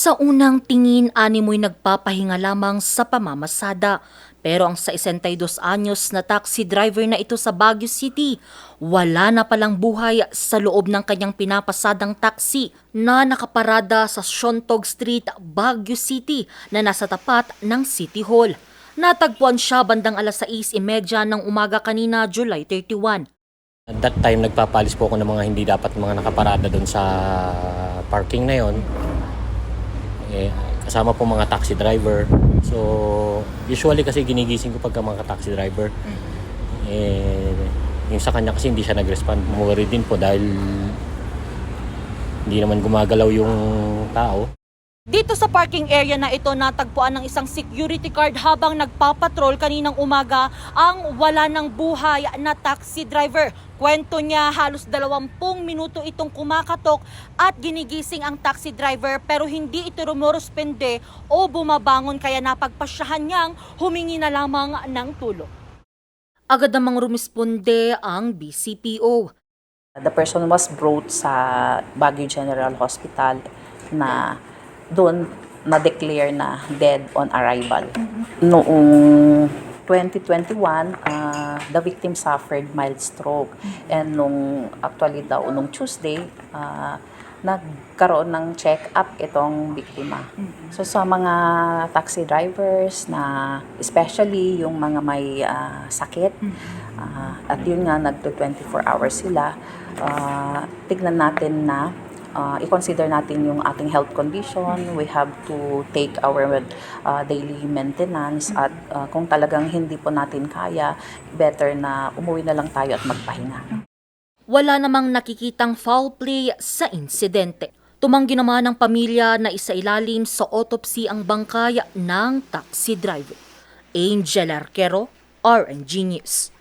Sa unang tingin, animoy nagpapahinga lamang sa pamamasada. Pero ang sa 62 anyos na taxi driver na ito sa Baguio City, wala na palang buhay sa loob ng kanyang pinapasadang taxi na nakaparada sa Shontog Street, Baguio City na nasa tapat ng City Hall. Natagpuan siya bandang alas 6.30 ng umaga kanina, July 31. At that time, nagpapalis po ako ng mga hindi dapat mga nakaparada doon sa parking na yon. Eh, kasama po mga taxi driver. So, usually kasi ginigising ko pagka mga taxi driver. Eh, yung sa kanya kasi hindi siya nag-respond. Worry din po dahil hindi naman gumagalaw yung tao. Dito sa parking area na ito natagpuan ng isang security guard habang nagpapatrol kaninang umaga ang wala ng buhay na taxi driver. Kwento niya halos 20 minuto itong kumakatok at ginigising ang taxi driver pero hindi ito rumorospende o bumabangon kaya napagpasyahan niyang humingi na lamang ng tulong. Agad namang rumisponde ang BCPO. The person was brought sa Baguio General Hospital na doon na-declare na dead on arrival. Noong 2021, ah, the victim suffered mild stroke. And nung actually daw, nung Tuesday, ah, nagkaroon ng check-up itong biktima. So sa mga taxi drivers na especially yung mga may ah, sakit, ah, at yun nga nagto 24 hours sila, ah, tignan natin na ah, i-consider natin yung ating health condition. We have to take our ah, daily maintenance at ah, kung talagang hindi po natin kaya, better na umuwi na lang tayo at magpahinga. Wala namang nakikitang foul play sa insidente. Tumanggi naman ng pamilya na isailalim sa autopsy ang bangkay ng taxi driver. Angel Arquero, RNG News.